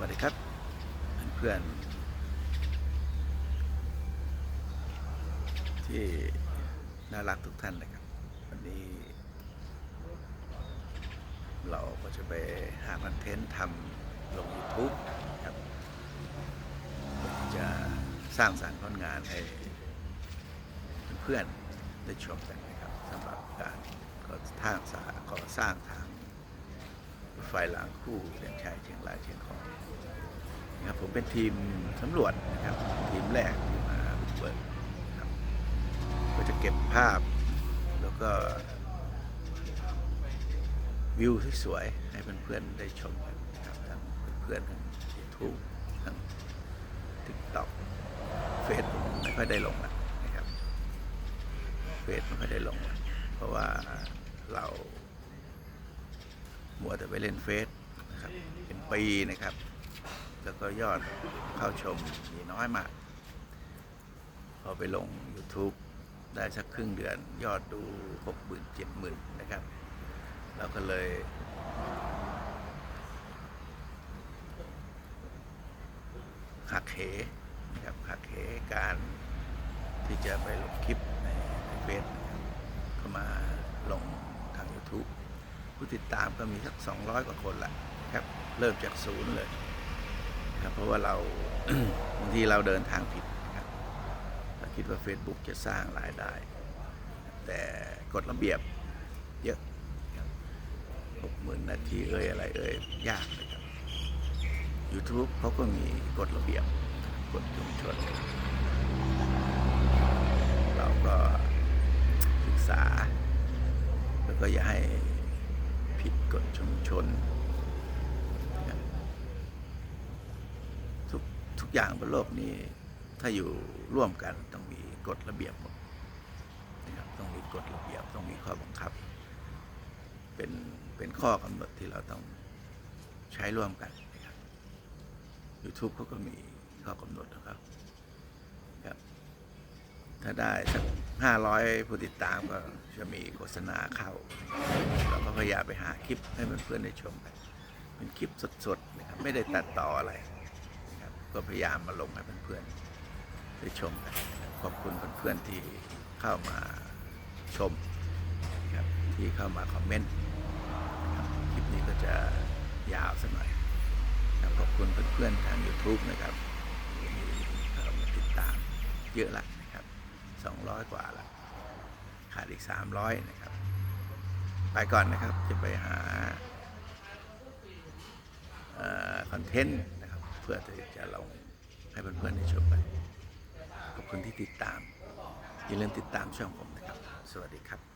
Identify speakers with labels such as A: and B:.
A: วัสดีครับ เพื่อนๆที่น่ารักทุกท่านนะครับ วันนี้ เราก็จะไปหาคอนเทนต์ทำลง YouTube ครับ จะสร้างสรรค์ผลงานให้เพื่อนๆได้ชมกันนะครับสำหรับการก่อสร้างสาก่อสร้างทาง รถไฟรางคู่เชียงชัยเชียงรายเชียงของนะครับผมเป็นทีมสำรวจนะครับ ทีมแรกที่มาบุกเบิกครับก็จะเก็บภาพแล้วก็วิวที่สวยให้เพื่อนๆได้ชมกันนะครับทั้งเพื่อนทั้งทูบทั้งทิกต็อกเฟซผมไม่ค่อยได้ลงนะครับเฟซไม่ค่อยได้ลง เพราะว่าเรา มัวแต่ไปเล่นเฟซนะครับเป็นปีนะครับ แล้วก็ยอดเข้าชมมีน้อยมาก พอไปลง YouTube ได้สักครึ่งเดือนยอดดูหกหมื่นเจ็ดหมื่นนะครับ เราก็เลยหักเหนะครับหักเหการที่จะไปลงคลิปในเฟซก็มาลงทาง YouTube ผู้ติดตามก็มีสัก 200 กว่าคนละครับ เริ่มจากศูนย์เลยครับเพราะว่าเราบางทีเราเดินทางผิดครับเราคิดว่า Facebook จะสร้างรายได้ แต่กฎระเบียบเยอะหกหมื่นนาทีเอ่ยอะไรเอ่ยยากเลยครับ YouTube เขาก็มีกฎระเบียบกฎชุมชน เราก็ศึกษา แล้วก็อย่าให้ ผิดกฎชุมชน ทุกทุกอย่างบนโลกนี้ ถ้าอยู่ร่วมกันต้องมีกฎระเบียบหมดนะครับต้องมีกฎระเบียบต้องมีข้อบังคับ เป็นเป็นข้อกำหนดที่เราต้องใช้ร่วมกันนะครับ YouTube เขาก็มีข้อกำหนดนะครับครับ ถ้าได้สักห้าร้อยผู้ติดตามก็จะมีโฆษณาเข้า เราก็พยายามไปหาคลิปให้เพื่อนๆได้ชมกันเป็นคลิปสดๆนะครับไม่ได้ตัดต่ออะไรนะครับก็พยายามมาลงให้เพื่อนๆได้ชมกันขอบคุณเพื่อนๆที่เข้ามาชมนะครับที่เข้ามาคอมเมนต์นะคคลิปนี้ก็จะยาวสักหน่อยนะขอบคุณเพื่อนๆทาง YouTube นะครับที่เข้ามาติดตามเยอะละ 200 กว่าละขาดอีก 300 นะครับ ไปก่อนนะครับจะไปหาคอนเทนต์นะครับ เพื่อที่จะลงให้เพื่อนๆได้ชมกันขอบคุณที่ติดตาม อย่าลืมติดตามช่องผมนะครับ สวัสดีครับ